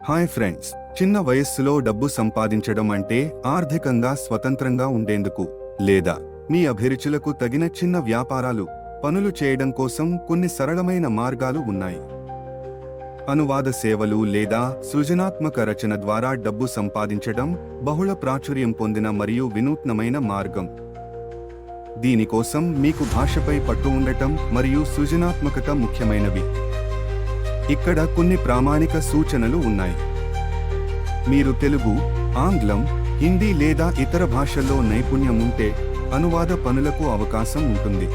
Hi friends చిన్న వయస్సులో డబ్బు సంపాదించడం అంటే ఆర్థికంగా స్వతంత్రంగా ఉండేందుకు లేదా మీ అభిరుచులకు తగిన చిన్న వ్యాపారాలు పనులు చేయడం కోసం కొన్ని సరళమైన మార్గాలు ఉన్నాయి. అనువాద సేవలు లేదా సృజనాత్మక రచన ద్వారా డబ్బు సంపాదించడం బహుళ ప్రాచుర్యం పొందిన మరియు వినూత్నమైన మార్గం. దీనికోసం మీకు భాషపై పట్టు ఉండటం మరియు సృజనాత్మకత ముఖ్యమైనవి. ఇక్కడ కొన్ని ప్రామాణిక సూచనలు ఉన్నాయి. మీరు తెలుగు ఆంగ్లం హిందీ లేదా ఇతర భాషల్లో నైపుణ్యం ఉంటే అనువాద పనులకు అవకాశం ఉంటుంది.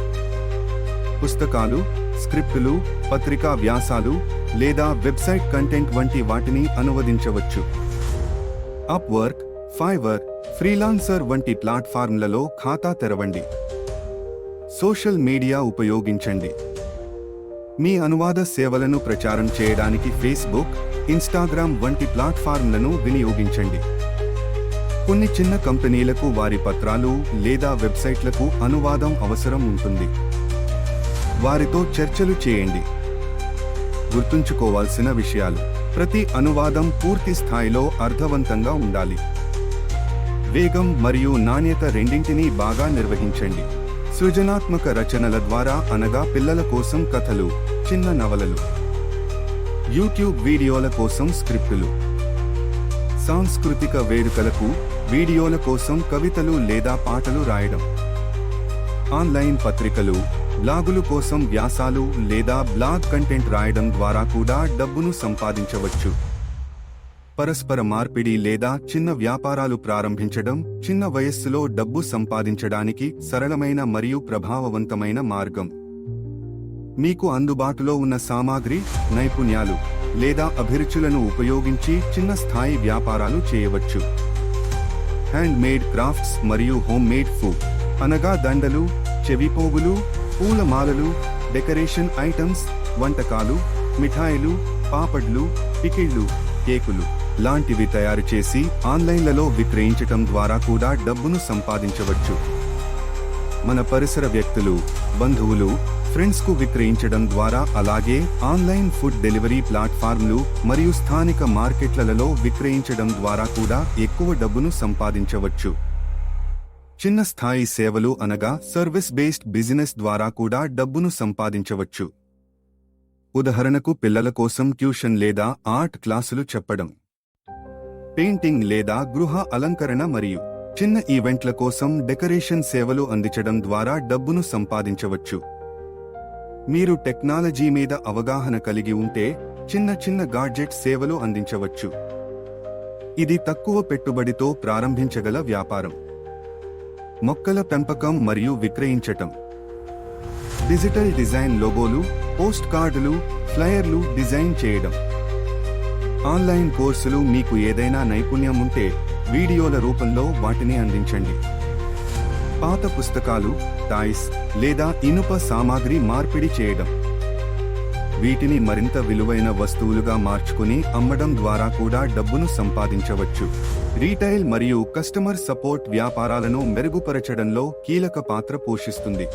పుస్తకాలు స్క్రిప్టులు పత్రికా వ్యాసాలు లేదా వెబ్సైట్ కంటెంట్ వంటి వాటిని అనువదించవచ్చు. అప్వర్క్ ఫైవర్ ఫ్రీలాన్సర్ వంటి ప్లాట్ఫార్మ్లలో ఖాతా తెరవండి. సోషల్ మీడియా ఉపయోగించండి. మీ అనువాద సేవలను ప్రచారం చేయడానికి ఫేస్బుక్ ఇన్స్టాగ్రామ్ వంటి ప్లాట్ఫారంలను వినియోగించండి. కొన్ని చిన్న కంపెనీలకు వారి పత్రాలు లేదా వెబ్సైట్లకు అనువాదం అవసరం ఉంటుంది. వారితో చర్చలు చేయండి. గుర్తుంచుకోవాల్సిన విషయాలు. ప్రతి అనువాదం పూర్తి స్థాయిలో అర్థవంతంగా ఉండాలి. వేగం మరియు నాణ్యత రెండింటినీ బాగా నిర్వహించండి. సృజనాత్మక రచనల ద్వారా అనగా పిల్లల కోసం కథలు చిన్న నవలలు యూట్యూబ్ వీడియోల కోసం స్క్రిప్టులు. సాంస్కృతిక వేడుకలకు వీడియోల కోసం కవితలు లేదా పాటలు రాయడం. ఆన్లైన్ పత్రికలు బ్లాగులు కోసం వ్యాసాలు లేదా బ్లాగ్ కంటెంట్ రాయడం ద్వారా కూడా డబ్బును సంపాదించవచ్చు. పరస్పర మార్పిడి లేదా చిన్న వ్యాపారాలు ప్రారంభించడం చిన్న వయస్సులో డబ్బు సంపాదించడానికి సరళమైన మరియు ప్రభావవంతమైన మార్గం. మీకు అందుబాటులో ఉన్న సామాగ్రి నైపుణ్యాలు లేదా అభిరుచులను ఉపయోగించి చిన్న స్థాయి వ్యాపారాలు చేయవచ్చు. హ్యాండ్ మేడ్ క్రాఫ్ట్స్ మరియు హోమ్ మేడ్ ఫుడ్ అనగా దండలు చెవిపోగులు పూలమాలలు డెకరేషన్ ఐటమ్స్ వంటకాలు మిఠాయిలు పాపడ్లు పికిళ్ళు కేకులు. లాంటివి తయారు చేసి ఆన్లైన్లలో విక్రయించటం ద్వారా కూడా డబ్బును సంపాదించవచ్చు. మన పరిసర వ్యక్తులు బంధువులు ఫ్రెండ్స్కు విక్రయించడం ద్వారా అలాగే ఆన్లైన్ ఫుడ్ డెలివరీ ప్లాట్ఫామ్లు మరియు స్థానిక మార్కెట్లలో విక్రయించడం ద్వారా కూడా ఎక్కువ డబ్బును సంపాదించవచ్చు. చిన్న స్థాయి సేవలు అనగా సర్వీస్ బేస్డ్ బిజినెస్ ద్వారా కూడా డబ్బును సంపాదించవచ్చు. ఉదాహరణకు పిల్లల కోసం ట్యూషన్ లేదా ఆర్ట్ క్లాసులు చెప్పడం. పెయింటింగ్ లేదా గృహ అలంకరణ మరియు చిన్న ఈవెంట్ల కోసం డెకరేషన్ సేవలు అందించడం ద్వారా డబ్బును సంపాదించవచ్చు. మీరు టెక్నాలజీ మీద అవగాహన కలిగి ఉంటే చిన్న చిన్న గాడ్జెట్ సేవలు అందించవచ్చు. ఇది తక్కువ పెట్టుబడితో ప్రారంభించగల వ్యాపారం. మొక్కల పెంపకం మరియు విక్రయించటం. డిజిటల్ డిజైన్ లోగోలు పోస్ట్ కార్డులు ఫ్లయర్లు డిజైన్ చేయడం. ఆన్లైన్ కోర్సులు మీకు ఏదైనా నైపుణ్యం ఉంటే వీడియోల రూపంలో వాటిని అందించండి. పాత పుస్తకాలు టాయిస్ లేదా ఇనుప సామాగ్రి మార్పిడి చేయడం. వీటిని మరింత విలువైన వస్తువులుగా మార్చుకుని అమ్మడం ద్వారా కూడా డబ్బును సంపాదించవచ్చు. రీటైల్ మరియు కస్టమర్ సపోర్ట్ వ్యాపారాలను మెరుగుపరచడంలో కీలక పాత్ర పోషిస్తుంది.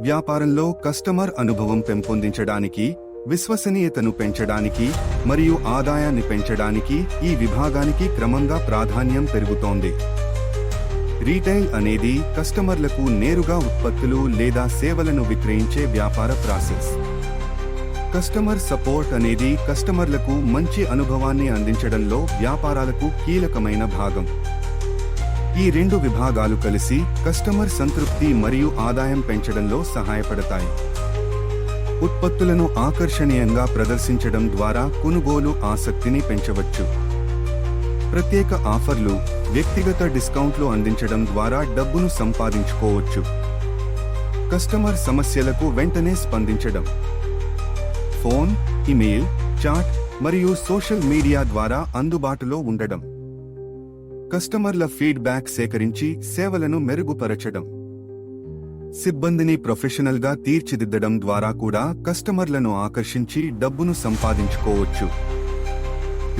వ్యాపారంలో కస్టమర్ అనుభవం పెంపొందించడానికి విశ్వసనీయతను పెంచడానికి మరియు ఆదాయాన్ని పెంచడానికి ఈ విభాగానికి క్రమంగా ప్రాధాన్యం పెరుగుతోంది. రీటైల్ అనేది కస్టమర్లకు నేరుగా ఉత్పత్తులు లేదా సేవలను విక్రయించే వ్యాపార ప్రాసెస్. కస్టమర్ సపోర్ట్ అనేది కస్టమర్లకు మంచి అనుభవాన్ని అందించడంలో వ్యాపారాలకు కీలకమైన భాగం. ఈ రెండు విభాగాలు కలిసి కస్టమర్ సంతృప్తి మరియు ఆదాయం పెంచడంలో సహాయపడతాయి. ఉత్పత్తులను ఆకర్షణీయంగా ప్రదర్శించడం ద్వారా కొనుగోలు ఆసక్తిని పెంచవచ్చు. ప్రత్యేక ఆఫర్లు వ్యక్తిగత డిస్కౌంట్లు అందించడం ద్వారా డబ్బును సంపాదించుకోవచ్చు. కస్టమర్ సమస్యలకు వెంటనే స్పందించడం. ఫోన్ ఇమెయిల్ చాట్ మరియు సోషల్ మీడియా ద్వారా అందుబాటులో ఉండడం. కస్టమర్ల ఫీడ్బ్యాక్ సేకరించి సేవలను మెరుగుపరచడం. సిబ్బందిని ప్రొఫెషనల్గా తీర్చిదిద్దడం ద్వారా కూడా కస్టమర్లను ఆకర్షించి డబ్బును సంపాదించుకోవచ్చు.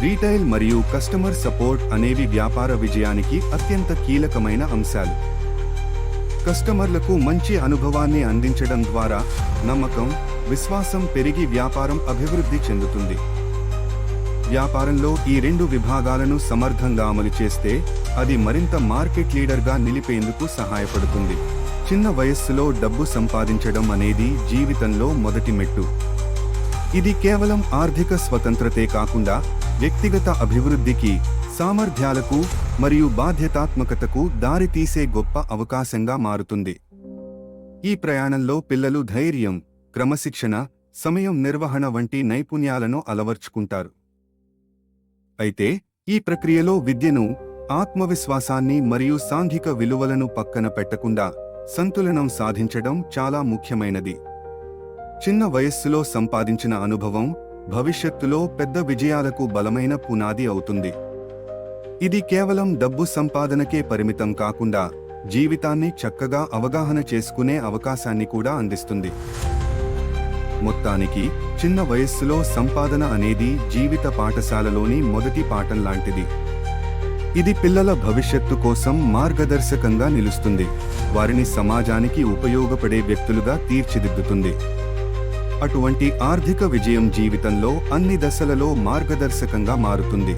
రీటైల్ మరియు కస్టమర్ సపోర్ట్ అనేవి వ్యాపార విజయానికి అత్యంత కీలకమైన అంశాలు. కస్టమర్లకు మంచి అనుభవాన్ని అందించడం ద్వారా నమ్మకం విశ్వాసం పెరిగి వ్యాపారం అభివృద్ధి చెందుతుంది. వ్యాపారంలో ఈ రెండు విభాగాలను సమర్థంగా అమలు చేస్తే అది మరింత మార్కెట్ లీడర్గా నిలిపేందుకు సహాయపడుతుంది. చిన్న వయస్సులో డబ్బు సంపాదించడం అనేది జీవితంలో మొదటి మెట్టు. ఇది కేవలం ఆర్థిక స్వతంత్రతే కాకుండా వ్యక్తిగత అభివృద్ధికి సామర్థ్యాలకు మరియు బాధ్యతాత్మకతకు దారితీసే గొప్ప అవకాశంగా మారుతుంది. ఈ ప్రయాణంలో పిల్లలు ధైర్యం క్రమశిక్షణ సమయం నిర్వహణ వంటి నైపుణ్యాలను అలవర్చుకుంటారు. అయితే ఈ ప్రక్రియలో విద్యను ఆత్మవిశ్వాసాన్ని మరియు సాంఘిక విలువలను పక్కన పెట్టకుండా సంతులనం సాధించడం చాలా ముఖ్యమైనది. చిన్న వయస్సులో సంపాదించిన అనుభవం భవిష్యత్తులో పెద్ద విజయాలకు బలమైన పునాది అవుతుంది. ఇది కేవలం డబ్బు సంపాదనకే పరిమితం కాకుండా జీవితాన్ని చక్కగా అవగాహన చేసుకునే అవకాశాన్ని కూడా అందిస్తుంది. మొత్తానికి చిన్న వయస్సులో సంపాదన అనేది జీవిత పాఠశాలలోని మొదటి పాఠం లాంటిది. ఇది పిల్లల భవిష్యత్తు కోసం మార్గదర్శకంగా నిలుస్తుంది. వారిని సమాజానికి ఉపయోగపడే వ్యక్తులుగా తీర్చిదిద్దుతుంది. అటువంటి ఆర్థిక విజయం జీవితంలో అన్ని దశలలో మార్గదర్శకంగా మారుతుంది.